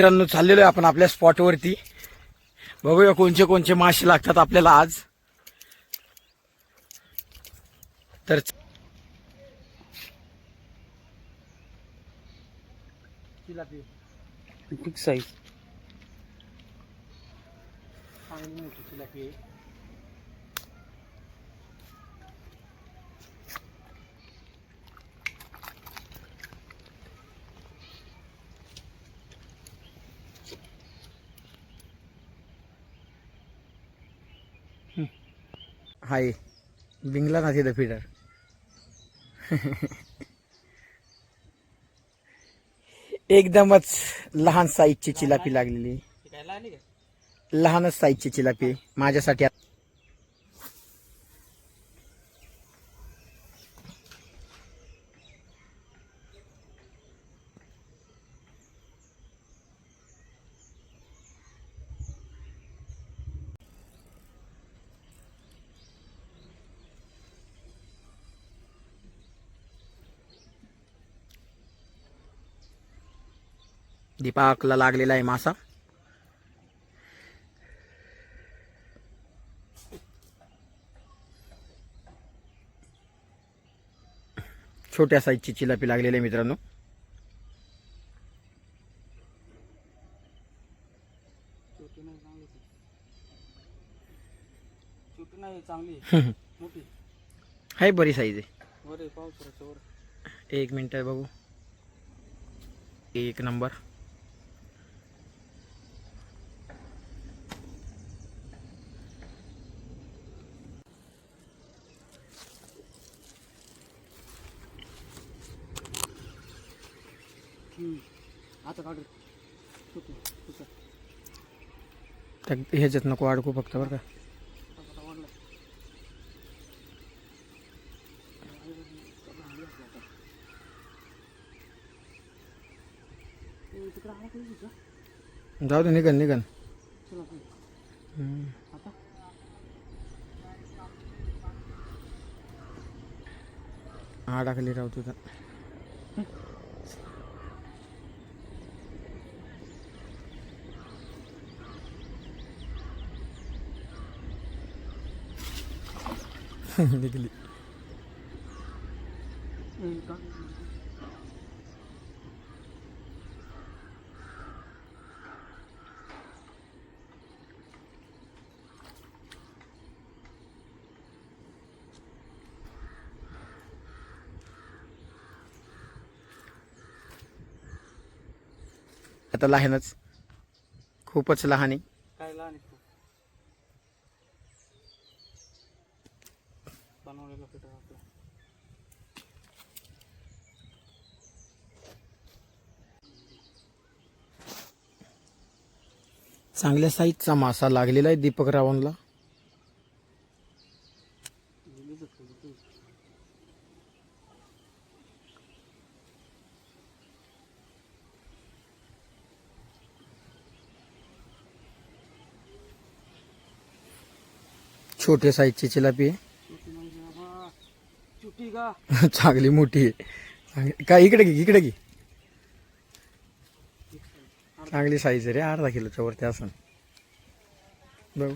मित्रांनो चाललेलो आहे आपण आपल्या स्पॉटवरती बघूया कोणचे कोणचे मासे लागतात आपल्याला आज. तर साईज हाय बिंगला ना तिथं फिडर एकदमच लहान साईजची चिलापी लागलेली. लहानच साईजची चिलापी माझ्यासाठी दीपाकला लागलेला आहे मासा. छोट्या साईजची चिलापी लागलेली आहे मित्रांनो. आहे. बरी साईज आहे. एक मिनिट आहे बघू. एक नंबर आता ह्याच्यात नको अडकू फक्त बरं का. जाऊ दे निघन निघन. हा टाकली राहू तुझा. निघली. आता लहानच. खूपच लहान आहे काय लहान आहे खूप बनवलेला फिटर आपलं. चांगल्या साईजचा मासा लागलेला आहे दीपक रावणला. छोटे साईजची चिलापी आहे छोटी म्हणजे बाबा छोटी का चांगली मोठी आहे. काय इकडे घे इकडे घे. चांगली साईज आहे रे अर्धा किलोच्या वरती असं. बघ.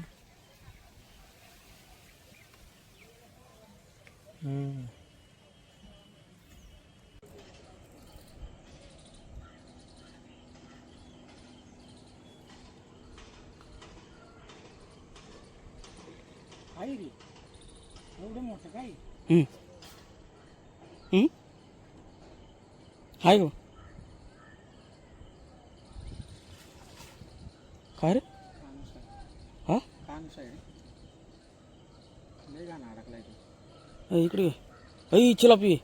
एवढं मोठं काय? हाय गो. काय रे? हा? इकडे ये. ऐ चिलापी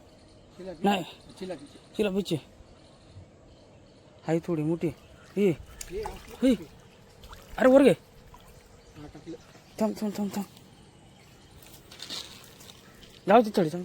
नाही. चिलापी चिलापीची आहे थोडी मोठी ये. अरे वर गे थांब थांब थांब थांब. लावते थोडी थांब